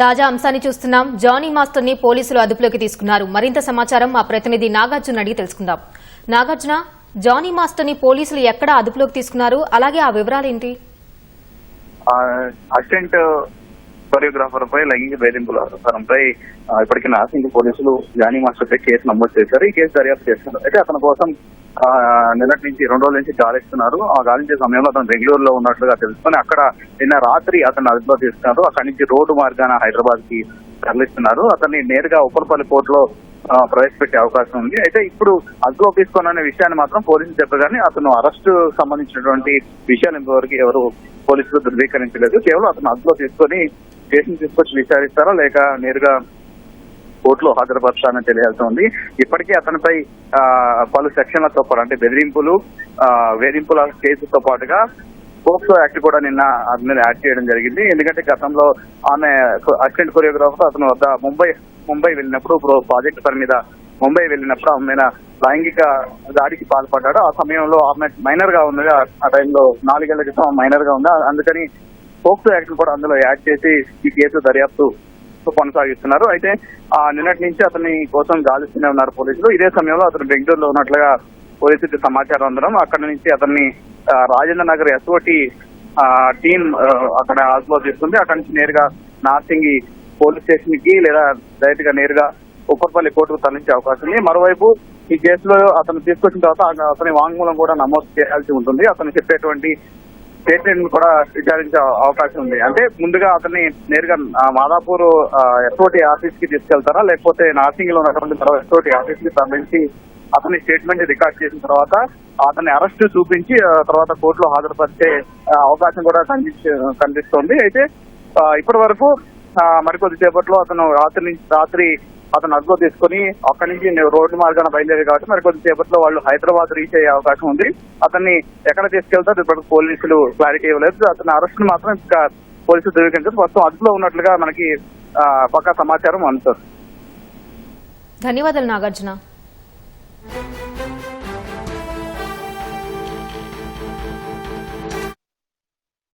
తాజా అంశాన్ని చూస్తున్నాం. జానీ మాస్టర్ని పోలీసులు అదుపులోకి తీసుకున్నారు. మరింత సమాచారం మా ప్రతినిధి నాగార్జున అడిగి తెలుసుకుందాం. నాగార్జున జానీ మాస్టర్ని పోలీసులు ఎక్కడ అదుపులోకి తీసుకున్నారు? అలాగే ఆ వివరాలేంటి? అసిస్టెంట్ కొరియోగ్రాఫర్ పై లైంగిక వేధింపుల ఆరోపణపై ఇప్పటికీ ఇప్పటికే నాసింగ్ పోలీసులు జానీ మాస్టర్ పై కేసు నమోదు చేశారు. ఈ కేసు దర్యాప్తు చేస్తున్నారు. అయితే అతని కోసం నిన్నటి నుంచి రెండు రోజుల నుంచి గాలిస్తున్నారు. ఆ గాలించే సమయంలో అతను బెంగళూరులో ఉన్నట్లుగా తెలుసుకొని అక్కడ నిన్న రాత్రి అతను అదుపులో తీసుకున్నారు. అక్కడి నుంచి రోడ్డు మార్గాన హైదరాబాద్కి తరలిస్తున్నారు. అతన్ని నేరుగా ఉప్పలపల్లి కోర్టులో ప్రవేశపెట్టే అవకాశం ఉంది. అయితే ఇప్పుడు అదుపులో తీసుకున్న విషయాన్ని మాత్రం పోలీసులు చెప్పగానే అతను అరెస్ట్ సంబంధించినటువంటి విషయాలు ఇంతవరకు ఎవరు పోలీసులు ధృవీకరించలేదు. కేవలం అతను అదుపులో తీసుకొని కేసును తీసుకొచ్చి విచారిస్తారా? లేక నేరుగా కోర్టులో హాజరుపరచాలని తెలియాల్సి ఇప్పటికే అతనిపై పలు సెక్షన్లతో పాటు అంటే బెదిరింపులు వేధింపుల కేసుతో పాటుగా పోక్సో యాక్ట్ కూడా నిన్న అతని మీద యాడ్ చేయడం జరిగింది. ఎందుకంటే గతంలో ఆమె అసిస్టెంట్ కొరియోగ్రాఫర్ అతను వద్ద ముంబై ముంబై వెళ్ళినప్పుడు ప్రో- ప్రాజెక్ట్ పని మీద ముంబై వెళ్ళినప్పుడు ఆమె మీద లైంగిక దాడికి పాల్పడ్డాడు. ఆ సమయంలో ఆమె మైనర్గా ఉంది ఆ- ఆ టైంలో నాలుగేళ్ళ క్రితం మైనర్గా ఉంది? అందుకని పోక్సో యాక్ట్ కూడా అందులో యాడ్ చేసి ఈ కేసు దర్యాప్తు కొనసాగిస్తున్నారు. అయితే ఆ నిన్నటి నుంచి అతని కోసం గాలిస్తూనే ఉన్నారు పోలీసులు. ఇదే సమయంలో అతను బెంగళూరులో ఉన్నట్లుగా పోలీసులకు సమాచారం అందడం. అక్కడ నుంచి అతన్ని రాజేంద్ర నగర్ ఎస్ఓటి టీం అక్కడ హాస్లో తీసుకుంది అక్కడ నుంచి నేరుగా నార్సింగి పోలీస్ స్టేషన్కి లేదా డైరెక్ట్గా నేరుగా ఉప్పర్పల్లి కోర్టుకు తరలించే అవకాశం ఉంది. మరోవైపు ఈ కేసులో అతను తీసుకొచ్చిన తర్వాత అతని వాంగ్మూలం కూడా నమోదు చేయాల్సి ఉంటుంది. అతను చెప్పేటువంటి స్టేట్మెంట్ కూడా విచారించే అవకాశం ఉంది. అంటే ముందుగా అతన్ని నేరుగా మాదాపూర్ ఎస్ఓటి ఆఫీస్కి తీసుకెళ్తారా? లేకపోతే నార్సింగ్లో ఉన్నటువంటి ఎస్ఓటి ఆఫీస్కి తరలించి అతని స్టేట్మెంట్ రికార్డ్ చేసిన తర్వాత అతన్ని అరెస్ట్ చూపించి తర్వాత కోర్టులో హాజరుపరిచే అవకాశం కూడా కనిపించ- కనిపిస్తోంది. అయితే ఇప్పటి వరకు మరికొద్ది సేపట్లో అతను రాత్రి నుంచి రాత్రి అతను అదుపులో తీసుకుని అక్కడి నుంచి రోడ్డు మార్గాన బయలుదేరి కాబట్టి మరి కొద్ది సేపట్లో వాళ్ళు హైదరాబాద్ రీచ్ అయ్యే అవకాశం ఉంది. అతన్ని ఎక్కడ తీసుకెళ్తారు ఇప్పుడు పోలీసులు క్లారిటీ ఇవ్వలేదు. అతని అరెస్ట్ మాత్రం ఇంకా పోలీసులు ధృవీకరించారు మొత్తం అదుపులో ఉన్నట్లుగా మనకి పక్కా సమాచారం అందుతారు ధన్యవాదాలు నాగార్జున.